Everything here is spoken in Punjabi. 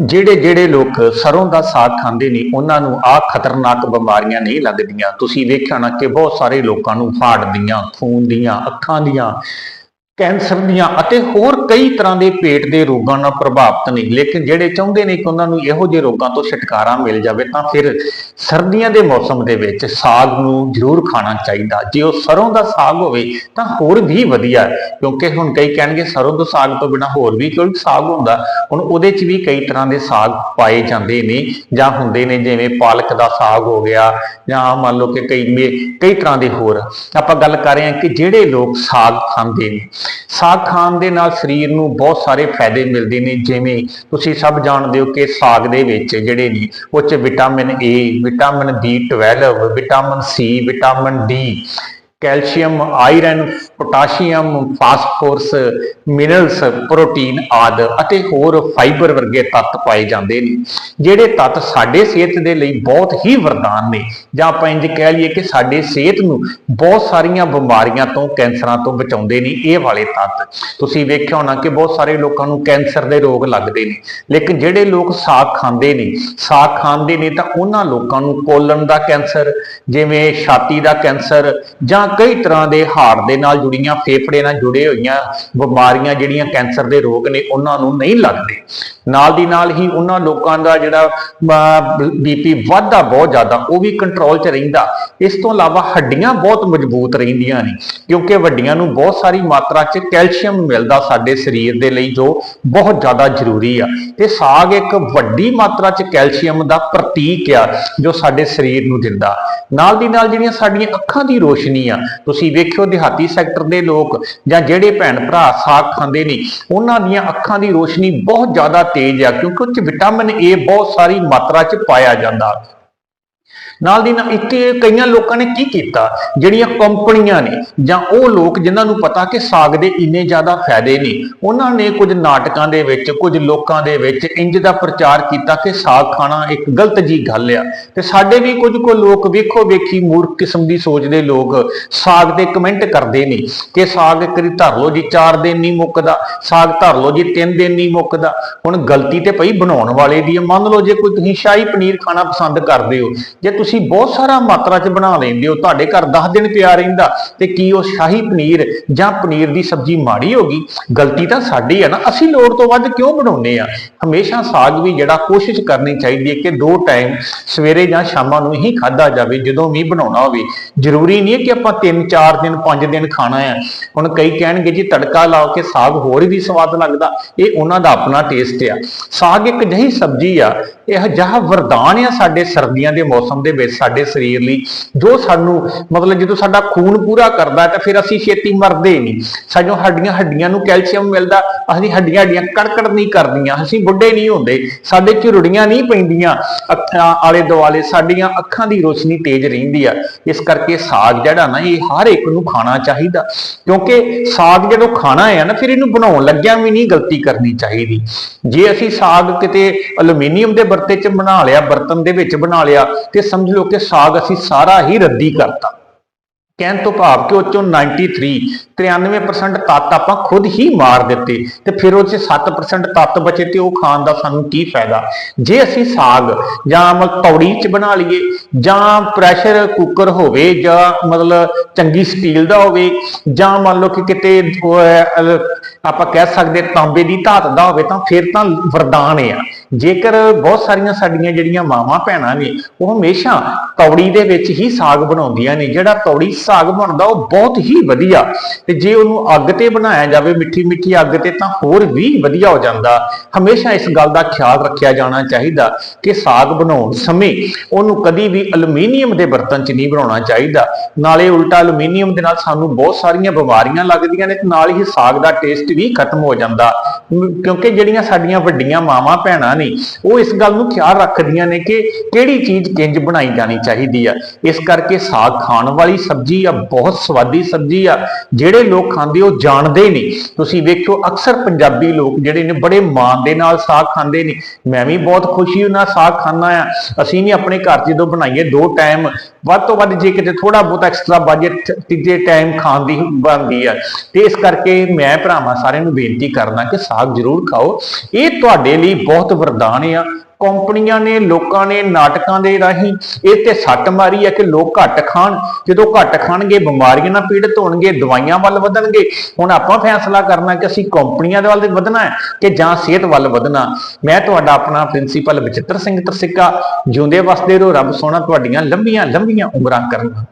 ਜਿਹੜੇ ਜਿਹੜੇ ਲੋਕ ਸਰੋਂ ਦਾ ਸਾਗ ਖਾਂਦੇ ਨੇ, ਉਹਨਾਂ ਨੂੰ ਆਹ ਖਤਰਨਾਕ ਬਿਮਾਰੀਆਂ ਨਹੀਂ ਲੱਗਦੀਆਂ। ਤੁਸੀਂ ਵੇਖਿਆ ਨਾ ਕਿ ਬਹੁਤ ਸਾਰੇ ਲੋਕਾਂ ਨੂੰ ਹਾਰਟ ਦੀਆਂ, ਖੂਨ ਦੀਆਂ, ਅੱਖਾਂ ਦੀਆਂ ਕੈਂਸਰ ਦੀਆਂ ਅਤੇ ਹੋਰ ਕਈ ਤਰ੍ਹਾਂ ਦੇ ਪੇਟ ਦੇ ਰੋਗਾਂ ਨਾਲ ਪ੍ਰਭਾਵਿਤ ਨੇ। ਲੇਕਿਨ ਜਿਹੜੇ ਚਾਹੁੰਦੇ ਨੇ ਕਿ ਉਹਨਾਂ ਨੂੰ ਇਹੋ ਜਿਹੇ ਰੋਗਾਂ ਤੋਂ ਛੁਟਕਾਰਾ ਮਿਲ ਜਾਵੇ, ਤਾਂ ਫਿਰ ਸਰਦੀਆਂ ਦੇ ਮੌਸਮ ਦੇ ਵਿੱਚ ਸਾਗ ਨੂੰ ਜ਼ਰੂਰ ਖਾਣਾ ਚਾਹੀਦਾ। ਜੇ ਉਹ ਸਰੋਂ ਦਾ ਸਾਗ ਹੋਵੇ, ਤਾਂ ਹੋਰ ਵੀ ਵਧੀਆ ਕਿਉਂਕਿ ਹੁਣ ਕਈ ਕਹਿਣਗੇ ਸਰੋਂ ਦੇ ਸਾਗ ਤੋਂ ਬਿਨਾ ਹੋਰ ਵੀ ਕੋਈ ਸਾਗ ਹੁੰਦਾ। ਹੁਣ ਉਹਦੇ 'ਚ ਵੀ ਕਈ ਤਰ੍ਹਾਂ ਦੇ ਸਾਗ ਪਾਏ ਜਾਂਦੇ ਨੇ ਜਾਂ ਹੁੰਦੇ ਨੇ, ਜਿਵੇਂ ਪਾਲਕ ਦਾ ਸਾਗ ਹੋ ਗਿਆ ਜਾਂ ਮੰਨ ਲਓ ਕਿ ਕਈ ਕਈ ਤਰ੍ਹਾਂ ਦੇ ਹੋਰ। ਆਪਾਂ ਗੱਲ ਕਰ ਰਹੇ ਹਾਂ ਕਿ ਜਿਹੜੇ ਲੋਕ ਸਾਗ ਖਾਂਦੇ ਨੇ ਸਾਗ ਖਾਣ ਦੇ ਨਾਲ ਸਰੀਰ ਨੂੰ ਬਹੁਤ ਸਾਰੇ ਫਾਇਦੇ ਮਿਲਦੇ ਨੇ, ਜਿਵੇਂ ਤੁਸੀਂ ਸਭ ਜਾਣਦੇ ਹੋ ਕਿ ਸਾਗ ਦੇ ਵਿੱਚ ਜਿਹੜੇ ਨੇ, ਉਹ 'ਚ vitamin A vitamin B12 vitamin C vitamin D calcium, iron, potassium, phosphorus, minerals, protein ਆਦਿ ਅਤੇ ਹੋਰ ਫਾਈਬਰ ਵਰਗੇ ਤੱਤ ਪਾਏ ਜਾਂਦੇ ਨੇ, ਜਿਹੜੇ ਤੱਤ ਸਾਡੇ ਸਿਹਤ ਦੇ ਲਈ ਬਹੁਤ ਹੀ ਵਰਦਾਨ ਨੇ। ਜਾਂ ਆਪਾਂ ਇੰਜ ਕਹਿ ਲਈਏ ਕਿ ਸਾਡੇ ਸਿਹਤ ਨੂੰ ਬਹੁਤ ਸਾਰੀਆਂ ਬਿਮਾਰੀਆਂ ਤੋਂ, ਕੈਂਸਰਾਂ ਤੋਂ ਬਚਾਉਂਦੇ ਨੇ ਇਹ ਵਾਲੇ ਤੱਤ। ਤੁਸੀਂ ਵੇਖਿਆ ਹੋਣਾ ਕਿ ਬਹੁਤ ਸਾਰੇ ਲੋਕਾਂ ਨੂੰ ਕੈਂਸਰ ਦੇ ਰੋਗ ਲੱਗਦੇ ਨੇ, ਲੇਕਿਨ ਜਿਹੜੇ ਲੋਕ ਸਾਗ ਖਾਂਦੇ ਨੇ, ਸਾਗ ਖਾਂਦੇ ਨੇ ਤਾਂ ਉਹਨਾਂ ਲੋਕਾਂ ਨੂੰ ਕੋਲਨ ਦਾ ਕੈਂਸਰ, ਜਿਵੇਂ ਛਾਤੀ ਦਾ ਕੈਂਸਰ ਜਾਂ ਕਈ ਤਰ੍ਹਾਂ ਦੇ ਹਾਰਟ ਦੇ ਨਾਲ ਜੁੜੀਆਂ, ਫੇਫੜੇ ਨਾਲ ਜੁੜੇ ਹੋਈਆਂ ਬਿਮਾਰੀਆਂ ਜਿਹੜੀਆਂ ਕੈਂਸਰ ਦੇ ਰੋਗ ਨੇ, ਉਹਨਾਂ ਨੂੰ ਨਹੀਂ ਲੱਗਦੇ। ਨਾਲ ਦੀ ਨਾਲ ਹੀ ਉਹਨਾਂ ਲੋਕਾਂ ਦਾ ਜਿਹੜਾ ਬੀਪੀ ਵੱਧਦਾ ਬਹੁਤ ਜ਼ਿਆਦਾ, ਉਹ ਵੀ ਕੰਟਰੋਲ 'ਚ ਰਹਿੰਦਾ। ਇਸ ਤੋਂ ਇਲਾਵਾ ਹੱਡੀਆਂ ਬਹੁਤ ਮਜ਼ਬੂਤ ਰਹਿੰਦੀਆਂ ਨੇ, ਕਿਉਂਕਿ ਵੱਡੀਆਂ ਨੂੰ ਬਹੁਤ ਸਾਰੀ ਮਾਤਰਾ 'ਚ ਕੈਲਸ਼ੀਅਮ ਮਿਲਦਾ ਸਾਡੇ ਸਰੀਰ ਦੇ ਲਈ, ਜੋ ਬਹੁਤ ਜ਼ਿਆਦਾ ਜ਼ਰੂਰੀ ਆ। ਤੇ ਸਾਗ ਇੱਕ ਵੱਡੀ ਮਾਤਰਾ 'ਚ ਕੈਲਸ਼ੀਅਮ ਦਾ ਪ੍ਰਤੀਕ ਆ, ਜੋ ਸਾਡੇ ਸਰੀਰ ਨੂੰ ਦਿੰਦਾ। ਨਾਲ ਦੀ ਨਾਲ ਜਿਹੜੀਆਂ ਸਾਡੀਆਂ ਅੱਖਾਂ ਦੀ ਰੋਸ਼ਨੀ ਆ ਤੁਸੀਂ ਵੇਖਿਓ ਦਿਹਾਤੀ ਸੈਕਟਰ ਦੇ ਲੋਕ ਜਾਂ ਜਿਹੜੇ ਭੈਣ ਭਰਾ ਸਾਗ ਖਾਂਦੇ ਨੇ, ਉਹਨਾਂ ਦੀਆਂ ਅੱਖਾਂ ਦੀ ਰੋਸ਼ਨੀ ਬਹੁਤ ਜ਼ਿਆਦਾ ਤੇਜ਼ ਆ, ਕਿਉਂਕਿ ਉਹ 'ਚ ਵਿਟਾਮਿਨ ਏ ਬਹੁਤ ਸਾਰੀ ਮਾਤਰਾ 'ਚ ਪਾਇਆ ਜਾਂਦਾ। ਨਾਲ ਦੀ ਨਾਲ ਇੱਥੇ ਕਈਆਂ ਲੋਕਾਂ ਨੇ ਕੀ ਕੀਤਾ? ਜਿਹੜੀਆਂ ਕੰਪਨੀਆਂ ਨੇ ਜਾਂ ਉਹ ਲੋਕ ਜਿਨ੍ਹਾਂ ਨੂੰ ਪਤਾ ਕਿ ਸਾਗ ਦੇ ਇੰਨੇ ਜ਼ਿਆਦਾ ਫਾਇਦੇ ਨੇ, ਉਹਨਾਂ ਨੇ ਕੁਝ ਨਾਟਕਾਂ ਦੇ ਵਿੱਚ, ਕੁਝ ਲੋਕਾਂ ਦੇ ਵਿੱਚ ਇੰਜ ਦਾ ਪ੍ਰਚਾਰ ਕੀਤਾ ਕਿ ਸਾਗ ਖਾਣਾ ਇੱਕ ਗਲਤ ਜੀ ਗੱਲ ਆ। ਤੇ ਸਾਡੇ ਵੀ ਕੁਝ ਕੋ ਲੋਕ ਵੇਖੋ ਵੇਖੀ ਮੂਰਖ ਕਿਸਮ ਦੀ ਸੋਚ ਦੇ ਲੋਕ ਸਾਗ ਤੇ ਕਮੈਂਟ ਕਰਦੇ ਨੇ ਕਿ ਸਾਗ ਇੱਕ ਧਰ ਲਓ ਜੀ 4 ਦਿਨ ਨਹੀਂ ਮੁੱਕਦਾ, ਸਾਗ ਧਰ ਲਓ ਜੀ 3 ਦਿਨ ਨਹੀਂ ਮੁੱਕਦਾ। ਹੁਣ ਗਲਤੀ ਤੇ ਭਈ ਬਣਾਉਣ ਵਾਲੇ ਦੀ ਹੈ ਮੰਨ ਲਓ ਜੇ ਕੋਈ ਤੁਸੀਂ ਸ਼ਾਹੀ ਪਨੀਰ ਖਾਣਾ ਪਸੰਦ ਕਰਦੇ ਹੋ, ਜੇ ਤੁਸੀਂ ਬਹੁਤ ਸਾਰਾ ਮਾਤਰਾ 'ਚ ਬਣਾ ਲੈਂਦੇ ਹੋ, ਤੁਹਾਡੇ ਘਰ 10 ਦਿਨ ਪਿਆ ਰਹਿੰਦਾ, ਤੇ ਕੀ ਉਹ ਸ਼ਾਹੀ ਪਨੀਰ ਜਾਂ ਪਨੀਰ ਦੀ ਸਬਜ਼ੀ ਮਾੜੀ ਹੋਗੀ ਗਲਤੀ ਤਾਂ ਸਾਡੀ ਹੈ ਨਾ, ਅਸੀਂ ਲੋੜ ਤੋਂ ਵੱਧ ਕਿਉਂ ਬਣਾਉਨੇ ਆ? ਹਮੇਸ਼ਾ ਸਾਗ ਵੀ ਜਿਹੜਾ ਕੋਸ਼ਿਸ਼ ਕਰਨੀ ਚਾਹੀਦੀ ਹੈ ਕਿ ਦੋ ਟਾਈਮ ਸਵੇਰੇ ਜਾਂ ਸ਼ਾਮਾਂ ਨੂੰ ਹੀ ਖਾਦਾ ਜਾਵੇ, ਜਦੋਂ ਵੀ ਬਣਾਉਣਾ ਹੋਵੇ। ਜ਼ਰੂਰੀ ਨਹੀਂ ਹੈ ਕਿ ਆਪਾਂ 3 4 ਦਿਨ 5 ਦਿਨ ਖਾਣਾ ਹੈ ਹੁਣ ਕਈ ਕਹਿਣਗੇ ਜੀ, ਤੜਕਾ ਲਾਓ ਕੇ ਸਾਗ ਹੋਰ ਵੀ ਸਵਾਦ ਲੱਗਦਾ। ਇਹ ਉਹਨਾਂ ਦਾ ਆਪਣਾ ਟੇਸਟ ਆ। ਸਾਗ ਇੱਕ ਜਿਹੀ ਸਬਜ਼ੀ ਆ, ਇਹ ਜਿਹਾ ਵਰਦਾਨ ਆ ਸਾਡੇ ਸਰਦੀਆਂ ਦੇ ਮੌਸਮ ਦੇ ਵਿੱਚ ਸਾਡੇ ਸਰੀਰ ਲਈ, ਜੋ ਸਾਨੂੰ ਮਤਲਬ ਜਦੋਂ ਸਾਡਾ ਖੂਨ ਪੂਰਾ ਕਰਦਾ ਤਾਂ ਫਿਰ ਅਸੀਂ ਛੇਤੀ ਮਰਦੇ ਨਹੀਂ। ਸਾਡੀਆਂ ਹੱਡੀਆਂ ਹੱਡੀਆਂ ਨੂੰ ਕੈਲਸ਼ੀਅਮ ਮਿਲਦਾ ਅਸੀਂ ਹੱਡੀਆਂ ਹੱਡੀਆਂ ਕੜਕੜ ਨਹੀਂ ਕਰਦੀਆਂ ਅਸੀਂ ਬੁੱਢੇ ਨਹੀਂ ਹੁੰਦੇ, ਸਾਡੇ ਝੁਰੜੀਆਂ ਨਹੀਂ ਪੈਂਦੀਆਂ, ਅੱਖਾਂ ਆਲੇ ਦੁਆਲੇ ਸਾਡੀਆਂ ਅੱਖਾਂ ਦੀ ਰੋਸ਼ਨੀ ਤੇਜ਼ ਰਹਿੰਦੀ ਆ। ਇਸ ਕਰਕੇ ਸਾਗ ਜਿਹੜਾ ਨਾ, ਇਹ ਹਰ ਇੱਕ ਨੂੰ ਖਾਣਾ ਚਾਹੀਦਾ। ਕਿਉਂਕਿ ਸਾਗ ਜਦੋਂ ਖਾਣਾ ਹੈ ਨਾ, ਫਿਰ ਇਹਨੂੰ ਬਣਾਉਣ ਲੱਗਿਆ ਵੀ ਨਹੀਂ ਗਲਤੀ ਕਰਨੀ ਚਾਹੀਦੀ। ਜੇ ਅਸੀਂ ਸਾਗ ਕਿਤੇ ਅਲੂਮੀਨੀਅਮ ਦੇ ਬਰਤੇ 'ਚ ਬਣਾ ਲਿਆ, ਬਰਤਨ ਦੇ ਵਿੱਚ ਬਣਾ ਲਿਆ, ਤੇ ਸਮਝ ਲਓ ਕਿ ਸਾਗ ਅਸੀਂ ਸਾਰਾ ਹੀ ਰੱਦੀ ਕਰਤਾ। ਕਹਿਣ ਤੋਂ ਭਾਵ ਕਿ ਉਹ ਚੋਂ 93 93% ਤੱਤ ਆਪਾਂ ਖੁਦ ਹੀ ਮਾਰ ਦਿੱਤੇ ਤੇ ਫਿਰ ਉਹ 'ਚ 7% ਤੱਤ ਬਚੇ ਤੇ ਉਹ ਖਾਣ ਦਾ ਸਾਨੂੰ ਕੀ ਫਾਇਦਾ? ਜੇ ਅਸੀਂ ਸਾਗ ਜਾਂ ਮਤਲਬ ਤੌੜੀ 'ਚ ਬਣਾ ਲਈਏ ਜਾਂ ਪ੍ਰੈਸ਼ਰ ਕੁੱਕਰ ਹੋਵੇ ਜਾਂ ਮਤਲਬ ਚੰਗੀ ਸਟੀਲ ਦਾ ਹੋਵੇ ਜਾਂ ਮੰਨ ਲਓ ਕਿ ਕਿਤੇ ਆਪਾਂ ਕਹਿ ਸਕਦੇ ਤਾਂਬੇ ਦੀ ਧਾਤ ਦਾ ਹੋਵੇ ਤਾਂ ਫਿਰ ਤਾਂ ਵਰਦਾਨ ਆ। ਜੇਕਰ ਬਹੁਤ ਸਾਰੀਆਂ ਸਾਡੀਆਂ ਜਿਹੜੀਆਂ ਮਾਵਾਂ ਭੈਣਾਂ ਨੇ, ਉਹ ਹਮੇਸ਼ਾ ਤੌੜੀ ਦੇ ਵਿੱਚ ਹੀ ਸਾਗ ਬਣਾਉਂਦੀਆਂ ਨੇ। ਜਿਹੜਾ ਤੌੜੀ ਸਾਗ ਬਣਦਾ, ਉਹ ਬਹੁਤ ਹੀ ਵਧੀਆ। ਤੇ ਜੇ ਉਹਨੂੰ ਅੱਗ ਤੇ ਬਣਾਇਆ ਜਾਵੇ ਮਿੱਠੀ ਮਿੱਠੀ ਅੱਗ ਤੇ, ਤਾਂ ਹੋਰ ਵੀ ਵਧੀਆ ਹੋ ਜਾਂਦਾ। ਹਮੇਸ਼ਾ ਇਸ ਗੱਲ ਦਾ ਖਿਆਲ ਰੱਖਿਆ ਜਾਣਾ ਚਾਹੀਦਾ ਕਿ ਸਾਗ ਬਣਾਉਣ ਸਮੇਂ ਉਹਨੂੰ ਕਦੀ ਵੀ ਅਲੂਮੀਨੀਅਮ ਦੇ ਬਰਤਨ 'ਚ ਨਹੀਂ ਬਣਾਉਣਾ ਚਾਹੀਦਾ। ਨਾਲੇ ਉਲਟਾ ਅਲੂਮੀਨੀਅਮ ਦੇ ਨਾਲ ਸਾਨੂੰ ਬਹੁਤ ਸਾਰੀਆਂ ਬਿਮਾਰੀਆਂ ਲੱਗਦੀਆਂ ਨੇ, ਤੇ ਨਾਲ ਹੀ ਸਾਗ ਦਾ ਟੇਸਟ ਵੀ ਖਤਮ ਹੋ ਜਾਂਦਾ। ਕਿਉਂਕਿ ਜਿਹੜੀਆਂ ਸਾਡੀਆਂ ਵੱਡੀਆਂ ਮਾਵਾਂ ਭੈਣਾਂ ਨੇ, ਉਹ ਇਸ ਗੱਲ ਨੂੰ ਖਿਆਲ ਰੱਖਦੀਆਂ ਨੇ ਕਿ ਕਿਹੜੀ ਚੀਜ਼ ਕਿੰਜ ਬਣਾਈ ਜਾਣੀ ਚਾਹੀਦੀ ਆ। ਇਸ ਕਰਕੇ ਸਾਗ ਖਾਣ ਵਾਲੀ ਸਬਜ਼ੀ ਆ, ਬਹੁਤ ਸਵਾਦੀ ਸਬਜ਼ੀ ਆ, ਜਿਹੜੇ ਲੋਕ ਖਾਂਦੇ ਉਹ ਜਾਣਦੇ ਨੇ। ਤੁਸੀਂ ਵੇਖੋ ਅਕਸਰ ਪੰਜਾਬੀ ਲੋਕ ਜਿਹੜੇ ਨੇ, ਬੜੇ ਮਾਣ ਦੇ ਨਾਲ ਸਾਗ ਖਾਂਦੇ ਨੇ। ਮੈਂ ਵੀ ਬਹੁਤ ਖੁਸ਼ੀ ਨਾਲ ਸਾਗ ਖਾਂਦਾ ਆ। ਅਸੀਂ ਵੀ ਆਪਣੇ ਘਰ 'ਚ ਜਦੋਂ ਬਣਾਈਏ ਦੋ ਟਾਈਮ ਵੱਧ ਤੋਂ ਵੱਧ ਜੇ ਕਿਤੇ ਥੋੜਾ ਬਹੁਤ ਐਕਸਟਰਾ ਬਜਟ ਤੀਜੇ ਟਾਈਮ ਖਾਣ ਦੀ ਬਣਦੀ ਆ। ਤੇ ਇਸ ਕਰਕੇ ਮੈਂ ਭਰਾਵਾਂ ਸਾਰਿਆਂ ਨੂੰ ਬੇਨਤੀ ਕਰਨਾ ਕਿ ਸਾਗ ਜ਼ਰੂਰ ਖਾਓ। ਇਹ ਤੁਹਾਡੇ ਲਈ ਬਹੁਤ ਵਰਦਾਨ ਆ। ਕੰਪਨੀਆਂ ਨੇ, ਲੋਕਾਂ ਨੇ, ਨਾਟਕਾਂ ਦੇ ਰਾਹੀਂ ਇਹ ਤੇ ਸੱਟ ਮਾਰੀ ਹੈ ਕਿ ਲੋਕ ਘੱਟ ਖਾਣ। ਜਦੋਂ ਘੱਟ ਖਾਣਗੇ, ਬਿਮਾਰੀਆਂ ਨਾਲ ਪੀੜਤ ਹੋਣਗੇ, ਦਵਾਈਆਂ ਵੱਲ ਵਧਣਗੇ। ਹੁਣ ਆਪਾਂ ਫੈਸਲਾ ਕਰਨਾ ਕਿ ਅਸੀਂ ਕੰਪਨੀਆਂ ਦੇ ਵੱਲ ਵਧਣਾ ਹੈ ਕਿ ਜਾਂ ਸਿਹਤ ਵੱਲ ਵਧਣਾ। ਮੈਂ ਤੁਹਾਡਾ ਆਪਣਾ ਪ੍ਰਿੰਸੀਪਲ ਬਚਿੱਤਰ ਸਿੰਘ ਤਰਸਿੱਕਾ, ਜਿਉਂਦੇ ਵਸਦੇ ਰਹੋ, ਰੱਬ ਸੋਹਣਾ ਤੁਹਾਡੀਆਂ ਲੰਬੀਆਂ ਲੰਬੀਆਂ ਉਮਰਾਂ ਕਰਨਾ।